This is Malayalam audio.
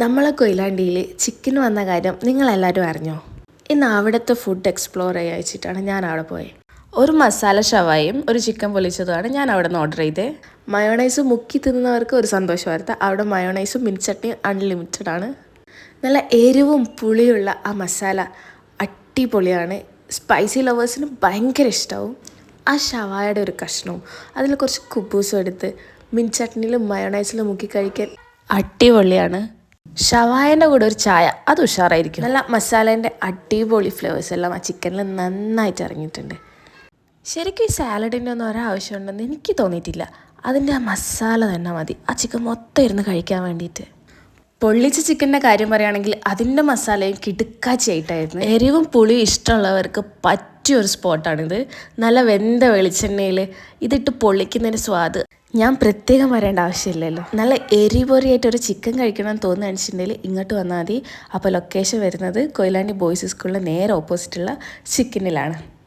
നമ്മളെ കൊയിലാണ്ടിയിൽ ചിക്കൻ വന്ന കാര്യം നിങ്ങളെല്ലാവരും അറിഞ്ഞോ? ഇന്ന് അവിടുത്തെ ഫുഡ് എക്സ്പ്ലോർ ചെയ്യാൻ വെച്ചിട്ടാണ് ഞാൻ അവിടെ പോയത് ഒരു മസാല ഷവായും ഒരു ചിക്കൻ പൊളിച്ചതുമാണ് ഞാൻ അവിടെ നിന്ന് ഓർഡർ ചെയ്തത് മയോണൈസ് മുക്കി തിന്നുന്നവർക്ക് ഒരു സന്തോഷ വാർത്ത അവിടെ മയോണൈസും മിനിച്ചട്ടിയും അൺലിമിറ്റഡ് ആണ്. നല്ല എരിവും പുളിയുള്ള ആ മസാല അടിപൊളിയാണ്. സ്പൈസി ലവേഴ്സിന് ഭയങ്കര ഇഷ്ടമാവും ആ ഷവായയുടെ ഒരു കഷ്ണവും അതിൽ കുറച്ച് കുബൂസും എടുത്ത് മിൻ മയോണൈസിലും മുക്കി കഴിക്കാൻ അടിപൊളിയാണ്. ഷവായന്റെ കൂടെ ഒരു ചായ അത് ഉഷാറായിരിക്കും. നല്ല മസാലേന്റെ അടിപൊളി ഫ്ലേവേഴ്സ് എല്ലാം ആ ചിക്കനിൽ നന്നായിട്ട് ഇറങ്ങിയിട്ടുണ്ട്. ശരിക്കും ഈ സാലഡിന്റെ ഒന്നും ഒരാവശ്യമുണ്ടെന്ന് എനിക്ക് തോന്നിയിട്ടില്ല. അതിന്റെ ആ മസാല തന്നെ മതി. ആ ചിക്കൻ മൊത്തം ഇരുന്ന് കഴിക്കാൻ വേണ്ടിയിട്ട്. പൊള്ളിച്ച ചിക്കന്റെ കാര്യം പറയുകയാണെങ്കിൽ അതിന്റെ മസാലയും കിടുക്കാച്ചയായിട്ടായിരുന്നു. എരിവും പുളിയും ഇഷ്ടമുള്ളവർക്ക് പറ്റിയ ഒരു സ്പോട്ടാണിത്. നല്ല വെന്ത വെളിച്ചെണ്ണയിൽ ഇതിട്ട് പൊള്ളിക്കുന്നതിന്റെ സ്വാദ്. ഞാൻ പ്രത്യേകം വരേണ്ട ആവശ്യമില്ലല്ലോ. നല്ല എരിപൊറിയായിട്ട് ഒരു ചിക്കൻ കഴിക്കണമെന്ന് തോന്നുകയാണെന്നുണ്ടെങ്കിൽ ഇങ്ങോട്ട് വന്നാൽ മതി. അപ്പോൾ ലൊക്കേഷൻ വരുന്നത് കൊയിലാണ്ടി ബോയ്സ് സ്കൂളിന്റെ നേരെ ഓപ്പോസിറ്റുള്ള ചിക്കനിലാണ്.